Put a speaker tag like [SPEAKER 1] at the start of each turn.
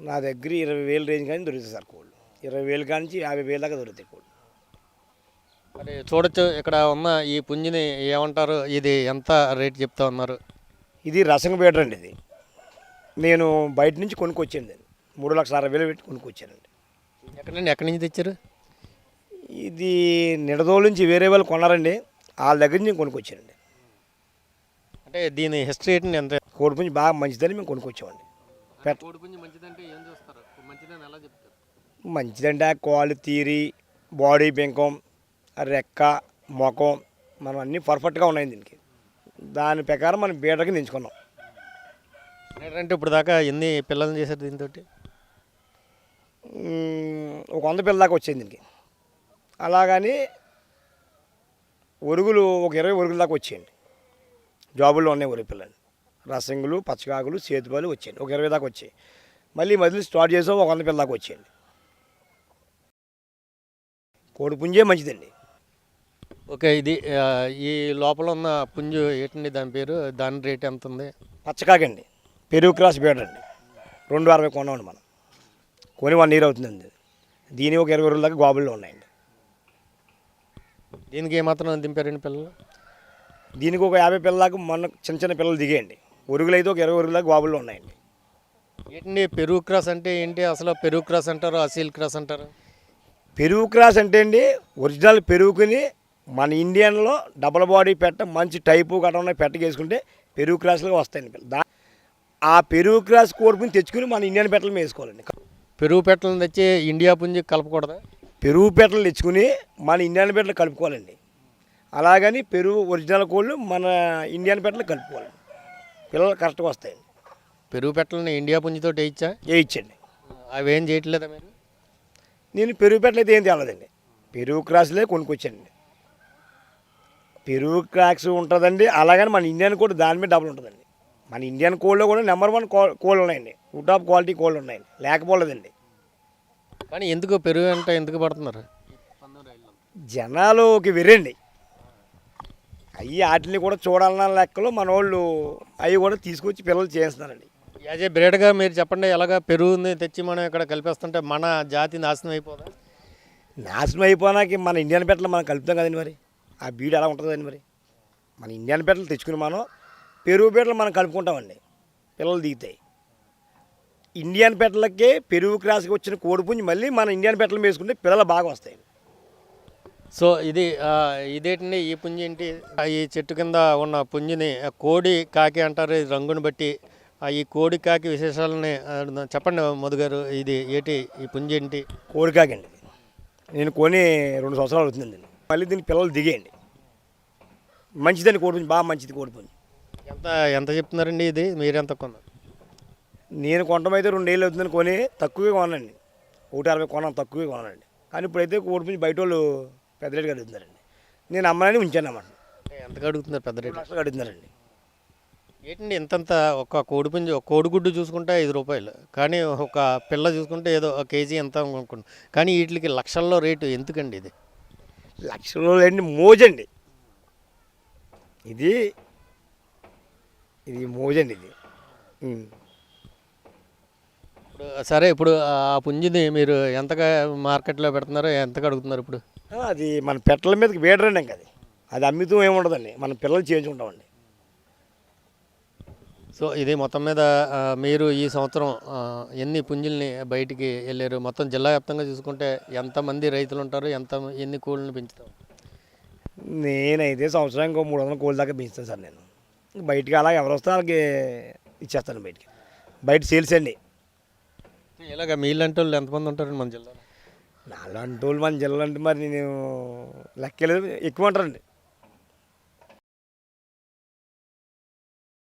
[SPEAKER 1] నా దగ్గర ఇరవై వేలు రేంజ్ కానీ దొరుకుతాయి సార్ కోళ్ళు. ఇరవై వేలు కానించి యాభై వేలు దాకా దొరుకుతాయి కోళ్ళు.
[SPEAKER 2] మరి చూడొచ్చు ఇక్కడ ఉన్న ఈ పుంజిని ఏమంటారు? ఇది ఎంత రేట్ చెప్తా ఉన్నారు?
[SPEAKER 1] ఇది రసం బీటర్ అండి ఇది. నేను బయట నుంచి కొనుక్కొచ్చాను మూడు లక్షల అరవై వేలు పెట్టి కొనుక్కొచ్చానండి.
[SPEAKER 2] ఎక్కడి నుండి ఎక్కడి నుంచి తెచ్చారు?
[SPEAKER 1] ఇది నిడదోలు నుంచి వేరే వాళ్ళు కొన్నారండి. వాళ్ళ దగ్గర నుంచి కొనుక్కొచ్చానండి.
[SPEAKER 2] అంటే దీని హిస్టరీ ఏంటి ఎంత
[SPEAKER 1] కోడి పుంజి బాగా మంచిదని మేము కొనుక్కొచ్చామండి. పెట్ట
[SPEAKER 2] పుంజి మంచిదంటే
[SPEAKER 1] కాలు తీరి బాడీ పెంకం ఆ రెక్క ముఖం మనం అన్నీ పర్ఫెక్ట్గా ఉన్నాయి దీనికి. దాని ప్రకారం మనం బీటకి దించుకున్నాం.
[SPEAKER 2] అంటే ఇప్పుడు దాకా ఎన్ని పిల్లల్ని చేశారు దీంతో
[SPEAKER 1] ఒక వంద పిల్ల దాకా వచ్చింది దీనికి. అలాగని ఒరుగులు ఒక ఇరవై ఒరుగుల దాకా వచ్చేయండి. జాబుల్లో ఉన్నాయి ఒరుగు పిల్లలు. రసంగులు పచ్చకాకులు చేతిపాలు వచ్చాయండి. ఒక ఇరవై దాకా వచ్చాయి. మళ్ళీ మధ్యలో స్టార్ట్ చేసాం ఒక వంద పిల్ల దాకా వచ్చేయండి. కోడి పుంజే మంచిదండి.
[SPEAKER 2] ఓకే ఇది ఈ లోపల ఉన్న పుంజు ఏంటండి దాని పేరు? దాని రేట్ ఎంత ఉంది
[SPEAKER 1] పచ్చకాకండి. పెరుగు క్రాస్ బీడర్ అండి. రెండు అరవై కొన్నామండి మనం. కొని వన్ ఇయర్ అవుతుందండి దీని ఒక ఇరవై రోజుల దాకా గాబుల్లో ఉన్నాయండి.
[SPEAKER 2] దీనికి ఏమాత్రం దింపారండి పిల్లలు?
[SPEAKER 1] దీనికి ఒక యాభై పిల్లల దాకా మొన్న చిన్న చిన్న పిల్లలు దిగేయండి. ఒరుగులు అయితే ఒక ఇరవై ఒరుగుల గాబుల్లో ఉన్నాయండి.
[SPEAKER 2] ఏంటండి పెరుగు క్రాస్ అంటే ఏంటి? అసలు పెరుగు క్రాస్ అంటారు అసీల్ క్రాస్ అంటారు?
[SPEAKER 1] పెరుగు క్రాస్ అంటే అండి ఒరిజినల్ పెరుగుకుని మన ఇండియన్లో డబల్ బాడీ పెట్ట మంచి టైపు గట్రా ఉన్న పెట్ట వేసుకుంటే పెరుగు క్రాస్లుగా వస్తాయండి దా ఆ పెరుగు క్రాస్ కోరుకుని తెచ్చుకుని మన ఇండియన్ పెట్టలు వేసుకోవాలండి.
[SPEAKER 2] పెరుగు పెట్టలను తెచ్చి ఇండియా పుంజి కలపకూడదా?
[SPEAKER 1] పెరుగు పెట్టలు తెచ్చుకుని మన ఇండియన్ పెట్టలు కలుపుకోవాలండి. అలాగని పెరుగు ఒరిజినల్ కోళ్ళు మన ఇండియన్ పెట్టలు కలుపుకోవాలి పిల్లలు కరెక్ట్గా వస్తాయండి
[SPEAKER 2] పెరుగు పెట్టలని ఇండియా పుంజితో వేయించా?
[SPEAKER 1] ఇచ్చండి
[SPEAKER 2] అవి ఏం చేయట్లేదా మీరు?
[SPEAKER 1] నేను పెరుగు పెట్టలు అయితే ఏం తేలదండి. పెరుగు క్రాస్లే కొనుక్కొచ్చానండి. పెరుగు క్రాక్స్ ఉంటుందండి అలాగని మన ఇండియన్ కోడ్ దాని మీద డబుల్ ఉంటుందండి. మన ఇండియన్ కోడ్లో కూడా నెంబర్ వన్ కోళ్ళు ఉన్నాయండి. ఫుడ్ ఆఫ్ క్వాలిటీ కోళ్ళు ఉన్నాయండి. లేకపోలేదండి.
[SPEAKER 2] కానీ ఎందుకు పెరుగు అంటే ఎందుకు పడుతున్నారు?
[SPEAKER 1] జనాలుకి వెరండి అవి వాటిని కూడా చూడాలన్న లెక్కలో మన వాళ్ళు అవి కూడా తీసుకొచ్చి పిల్లలు చేస్తున్నారండి
[SPEAKER 2] యాజ్ ఏ బ్రేడ్గా మీరు చెప్పండి ఎలాగ పెరుగుని తెచ్చి మనం ఇక్కడ కలిపేస్తుంటే మన జాతి నాశనం అయిపోదా?
[SPEAKER 1] నాశనం అయిపోయినాక మన ఇండియన్ పెట్టలు మనం కలుపుతాం కదండి మరి. ఆ బీడ్ ఎలా ఉంటుందండి మరి. మన ఇండియన్ పెట్టలు తెచ్చుకుని మనం పెరుగు పెట్టలు మనం కలుపుకుంటామండి. పిల్లలు దిగుతాయి. ఇండియన్ పెట్టలకే పెరుగు క్రాస్కి వచ్చిన కోడిపుంజి మళ్ళీ మన ఇండియన్ పెట్టలు వేసుకుంటే పిల్లలు బాగా వస్తాయి
[SPEAKER 2] సో ఇది ఇదేంటండి ఈ పుంజి ఏంటి? ఈ చెట్టు కింద ఉన్న పుంజిని కోడి కాకి అంటారు. రంగుని బట్టి ఈ కోడి కాకి విశేషాలని చెప్పండి మధు గారు ఇది ఏంటి ఈ పుంజి ఏంటి?
[SPEAKER 1] కోడికాకండి నేను కొని రెండు సంవత్సరాలు అవుతుందండి మళ్ళీ దీనికి పిల్లలు దిగేయండి. మంచిదండి కోడిపుంజి బాగా మంచిది కోడిపుంజి
[SPEAKER 2] ఎంత ఎంత చెప్తున్నారండి ఇది? మీరెంత కొన్నారు?
[SPEAKER 1] నేను కొనటమైతే రెండేళ్ళు అవుతుందని కొని తక్కువే కొనండి ఒకటి అరవై కొన్నాను తక్కువే కొనానండి కానీ ఇప్పుడైతే కోడిపుంజి బయట వాళ్ళు పెద్ద రేటుగా అడుగుతున్నారండి నేను అమ్మనని ఉంచాను అన్నమాట.
[SPEAKER 2] ఎంతగా అడుగుతున్నారు పెద్ద రేటు
[SPEAKER 1] లక్షలు అడుగుతున్నారండి
[SPEAKER 2] ఏంటండి ఇంతంత ఒక కోడి పుంజి ఒక కోడిగుడ్డు చూసుకుంటే ఐదు రూపాయలు కానీ ఒక పిల్ల చూసుకుంటే ఏదో ఒక కేజీ ఎంత అనుకుంటున్నాం కానీ వీటికి లక్షల్లో రేటు ఎందుకండి ఇది?
[SPEAKER 1] లక్షలు అండి మోజండి. ఇది ఇది మోజండి ఇది. ఉమ్.
[SPEAKER 2] సరే ఇప్పుడు ఆ పుంజిని మీరు ఎంతగా మార్కెట్లో పెడుతున్నారో ఎంతగా అడుగుతున్నారు ఇప్పుడు?
[SPEAKER 1] అది మన పెట్టల మీదకి వేడరండి ఇంకా అది. అది అమ్మితూ ఏముండదండి మన పిల్లలు చేయించుకుంటామండి.
[SPEAKER 2] సో ఇది మొత్తం మీద ఆ, మీరు ఈ సంవత్సరం ఆ, ఎన్ని పుంజుల్ని బయటికి వెళ్ళారు? మొత్తం జిల్లా వ్యాప్తంగా చూసుకుంటే ఎంతమంది రైతులు ఉంటారు? ఎంత ఎన్ని కోళ్ళని పెంచుతారు?
[SPEAKER 1] నేనైతే సంవత్సరానికి ఇంకో మూడు వందల కోళ్ళ దాకా పెంచుతాను సార్ నేను. బయటికి అలా ఎవరు వస్తే వాళ్ళకి ఇచ్చేస్తాను బయటికి. బయట సేల్స్ అండి.
[SPEAKER 2] ఇలాగ మీలాంటి వాళ్ళు ఎంతమంది ఉంటారండి మన జిల్లాలో?
[SPEAKER 1] నాలుగు వాళ్ళు మన జిల్లాలో అంటే మరి నేను లెక్కలేదు. ఎక్కువ అంటారండి